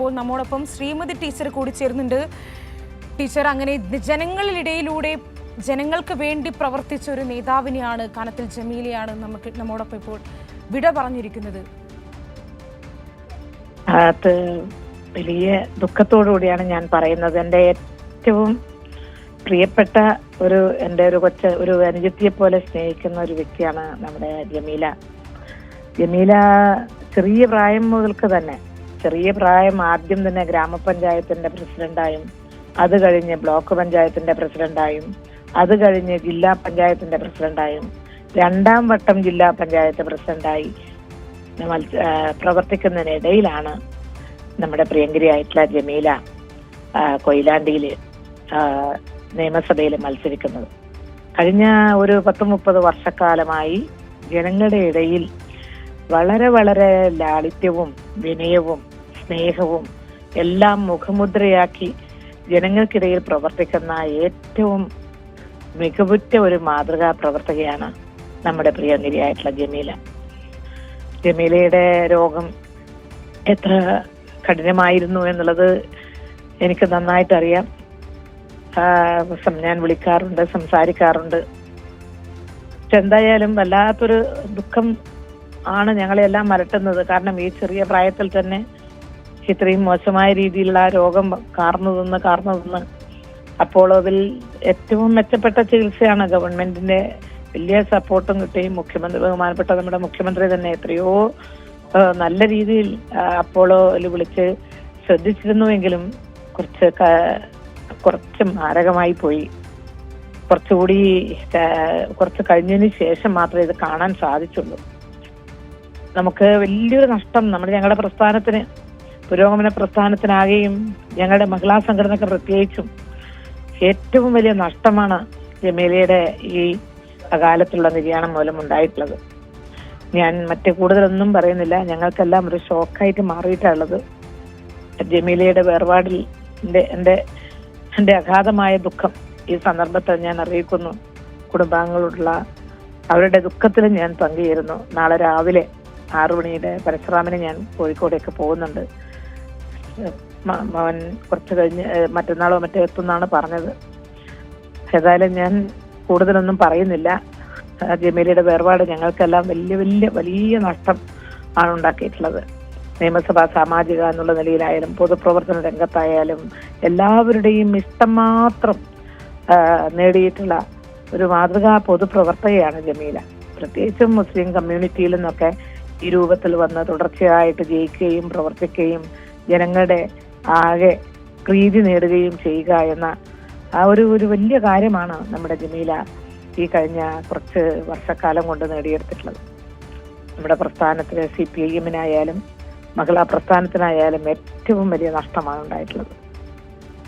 ഇപ്പോൾ നമ്മോടൊപ്പം ശ്രീമതി ടീച്ചർ കൂടി ചേരുന്നുണ്ട്. ടീച്ചർ അങ്ങനെ ജനങ്ങളിലിടയിലൂടെ ജനങ്ങൾക്ക് വേണ്ടി പ്രവർത്തിച്ച ഒരു നേതാവിനെയാണ് കാനത്തിൽ ജമീലയാണ് നമുക്ക് നമ്മോടൊപ്പം ഇപ്പോൾ വിട പറഞ്ഞിരിക്കുന്നത്. അത് വലിയ ദുഃഖത്തോടുകൂടിയാണ് ഞാൻ പറയുന്നത്. എന്റെ ഏറ്റവും പ്രിയപ്പെട്ട ഒരു എന്റെ ഒരു കൊച്ച ഒരു അനുജത്തിയെ പോലെ സ്നേഹിക്കുന്ന ഒരു വ്യക്തിയാണ് നമ്മുടെ ജമീല. ജമീല ചെറിയ പ്രായം മുതൽക്ക് തന്നെ ചെറിയ പ്രായം ആദ്യം തന്നെ ഗ്രാമപഞ്ചായത്തിന്റെ പ്രസിഡന്റായും അത് കഴിഞ്ഞ് ബ്ലോക്ക് പഞ്ചായത്തിന്റെ പ്രസിഡന്റായും അത് കഴിഞ്ഞ് ജില്ലാ പഞ്ചായത്തിന്റെ പ്രസിഡന്റായും രണ്ടാം വട്ടം ജില്ലാ പഞ്ചായത്ത് പ്രസിഡന്റായി പ്രവർത്തിക്കുന്നതിനിടയിലാണ് നമ്മുടെ പ്രിയങ്കരിയായിട്ടുള്ള ജമീല കൊയിലാണ്ടിയിൽ നിയമസഭയിൽ മത്സരിക്കുന്നത്. കഴിഞ്ഞ ഒരു പത്ത് മുപ്പത് വർഷക്കാലമായി ജനങ്ങളുടെ ഇടയിൽ വളരെ വളരെ ലാളിത്യവും വിനയവും സ്നേഹവും എല്ലാം മുഖമുദ്രയാക്കി ജനങ്ങൾക്കിടയിൽ പ്രവർത്തിക്കുന്ന ഏറ്റവും മികവുറ്റ ഒരു മാതൃകാ പ്രവർത്തകയാണ് നമ്മുടെ പ്രിയനിരിയായിട്ടുള്ള ജമീല. ജമീലയുടെ രോഗം എത്ര കഠിനമായിരുന്നു എന്നുള്ളത് എനിക്ക് നന്നായിട്ട് അറിയാം ഞാൻ വിളിക്കാറുണ്ട് സംസാരിക്കാറുണ്ട്. എന്തായാലും വല്ലാത്തൊരു ദുഃഖം ആണ് ഞങ്ങളെല്ലാം മരട്ടുന്നത്. കാരണം ഈ ചെറിയ പ്രായത്തിൽ തന്നെ ഇത്രയും മോശമായ രീതിയിലുള്ള ആ രോഗം കാർന്നു തിന്ന് കാർന്നു തിന്ന് അതിൽ ഏറ്റവും മെച്ചപ്പെട്ട ചികിത്സയാണ് ഗവൺമെന്റിന്റെ വലിയ സപ്പോർട്ടും കിട്ടി മുഖ്യമന്ത്രി ബഹുമാനപ്പെട്ട നമ്മുടെ മുഖ്യമന്ത്രി തന്നെ എത്രയോ നല്ല രീതിയിൽ അപ്പോളോ അപ്പോളോയിൽ വിളിച്ച് ശ്രദ്ധിച്ചിരുന്നുവെങ്കിലും കുറച്ച് കുറച്ച് മാരകമായി പോയി. കുറച്ചുകൂടി കുറച്ച് കഴിഞ്ഞതിന് ശേഷം മാത്രമേ ഇത് കാണാൻ സാധിച്ചുള്ളൂ. നമുക്ക് വലിയൊരു നഷ്ടം നമ്മുടെ ഞങ്ങളുടെ പ്രസ്ഥാനത്തിന് പുരോഗമന പ്രസ്ഥാനത്തിനാകെയും ഞങ്ങളുടെ മഹിളാ സംഘടനക്ക് പ്രത്യേകിച്ചും ഏറ്റവും വലിയ നഷ്ടമാണ് ജമീലയുടെ ഈ അകാലത്തുള്ള നിര്യാണം മൂലം ഉണ്ടായിട്ടുള്ളത്. ഞാൻ മറ്റു കൂടുതലൊന്നും പറയുന്നില്ല. ഞങ്ങൾക്കെല്ലാം ഒരു ഷോക്കായിട്ട് മാറിയിട്ടുള്ളത് ജമീലയുടെ വേർപാടിൽ എന്റെ എന്റെ എന്റെ അഗാധമായ ദുഃഖം ഈ സന്ദർഭത്തിൽ ഞാൻ അറിയിക്കുന്നു. കുടുംബാംഗങ്ങളോടുള്ള അവരുടെ ദുഃഖത്തിൽ ഞാൻ പങ്കുചേരുന്നു. നാളെ രാവിലെ ആറു മണിയുടെ പരശുറാമിന് ഞാൻ കോഴിക്കോടേക്ക് പോകുന്നുണ്ട്. മകൻ കുറച്ച് കഴിഞ്ഞ് മറ്റന്നാളോ മറ്റേ എത്തുന്നാണ് പറഞ്ഞത്. ഏതായാലും ഞാൻ കൂടുതലൊന്നും പറയുന്നില്ല. ജമീലയുടെ വേർപാട് ഞങ്ങൾക്കെല്ലാം വലിയ വലിയ വലിയ നഷ്ടം ആണ് ഉണ്ടാക്കിയിട്ടുള്ളത്. നിയമസഭാ സാമാജിക എന്നുള്ള നിലയിലായാലും പൊതുപ്രവർത്തന രംഗത്തായാലും എല്ലാവരുടെയും ഇഷ്ടം മാത്രം നേടിയിട്ടുള്ള ഒരു മാതൃകാ പൊതുപ്രവർത്തകയാണ് ജമീല. പ്രത്യേകിച്ചും മുസ്ലിം കമ്മ്യൂണിറ്റിയിൽ നിന്നൊക്കെ ഈ രൂപത്തിൽ വന്ന് തുടർച്ചയായിട്ട് ജയിക്കുകയും പ്രവർത്തിക്കുകയും ജനങ്ങളുടെ ആകെ പ്രീതി നേടുകയും ചെയ്യുക എന്ന ആ ഒരു ഒരു വലിയ കാര്യമാണ് നമ്മുടെ ജമീല ഈ കഴിഞ്ഞ കുറച്ച് വർഷക്കാലം കൊണ്ട് നേടിയെടുത്തിട്ടുള്ളത്. നമ്മുടെ പ്രസ്ഥാനത്തിന് സി പി ഐ എമ്മിനായാലും മഹിളാ പ്രസ്ഥാനത്തിനായാലും ഏറ്റവും വലിയ നഷ്ടമാണ് ഉണ്ടായിട്ടുള്ളത്.